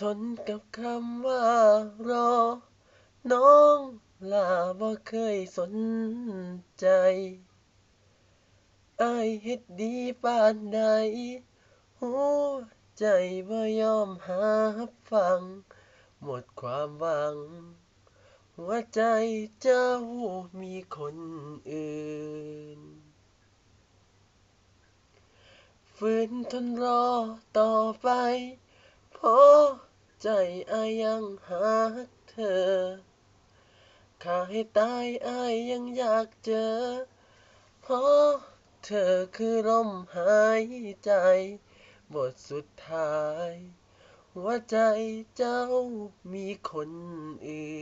ทนกับคำว่ารอ น้องลาบ่เคยสนใจอายเฮ็ดดีปานใดหัวใจบ่ยอมรับฟัง หมดความหวัง หัวใจเจ้ามีคนอื่น ฝืนทนรอต่อไปเพราะ ใจอายยังรักเธอฆ่าให้ตายอายยังอยากเจอ เพราะเธอคือลมหายใจบทสุดท้าย หัวใจเจ้ามีคนอื่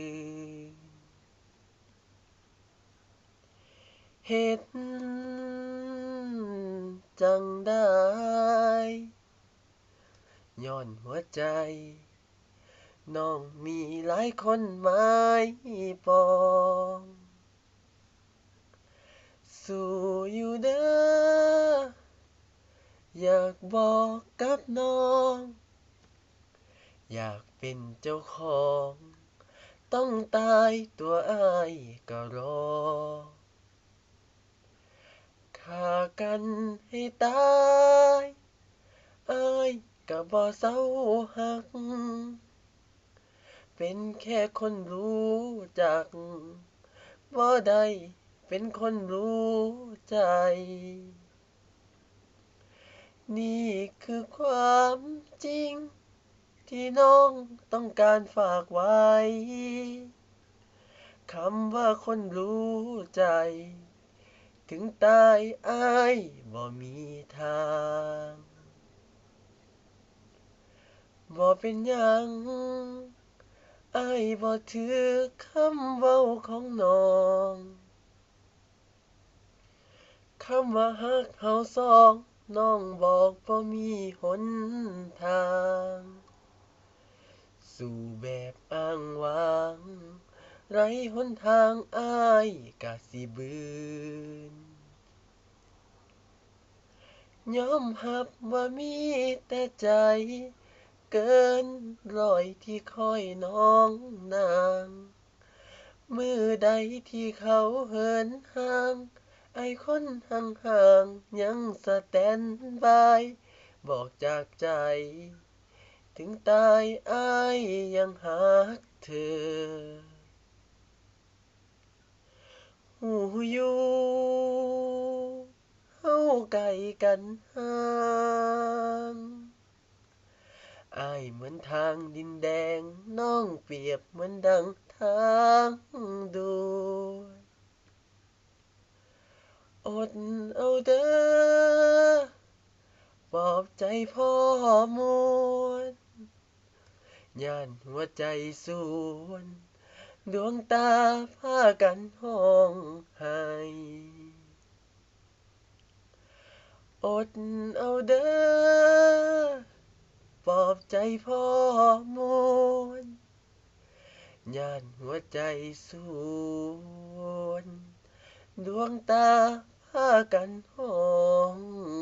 นเฮ็ดจั่งใดญ้อนหัวใจ น้องมีหลายคนหมายปอง สู้อยู่เด้ออยากบอกกับน้อง อยากเป็นเจ้าของ ต้องตายตัวอายก็รอฆ่ากันให้ตายอายก็บ่เซารัก เป็นแค่คนรู้จักบ่ได้เป็นคนรู้ใจ นี่คือความจริง ที่น้องต้องการฝากไว้ คำว่าคนรู้ใจ ถึงตายอายบ่มีทางบ่เป็นยัง อายบ่ถือคำเว้าของน้องคำว่ารักเราสองน้องบอกบ่มีหนทาง สู้แบบอ้างว้างไรหนทางอายก็สิบืนยอมรับว่ามีแต่ใจ เกินรอยที่คอยน้องนางมือใดที่เขาเหินห่าง ไอคนห่างๆยังสแตนบายบอกจากใจ ถึงตายอายยังรักเธอรู้อยู่เราใกล้กันห่าง อายเหมือนทางดินแดง น้องเปรียบเหมือนดังทางด่วนอดเอาเด้อปลอบใจพ่อมวลย้านหัวใจส่วน ดวงตาพากันร้องไห้อดเอาเด้อ ปลอบใจพ่อมวลย้านหัวใจส่วนดวงตาพากันห้อง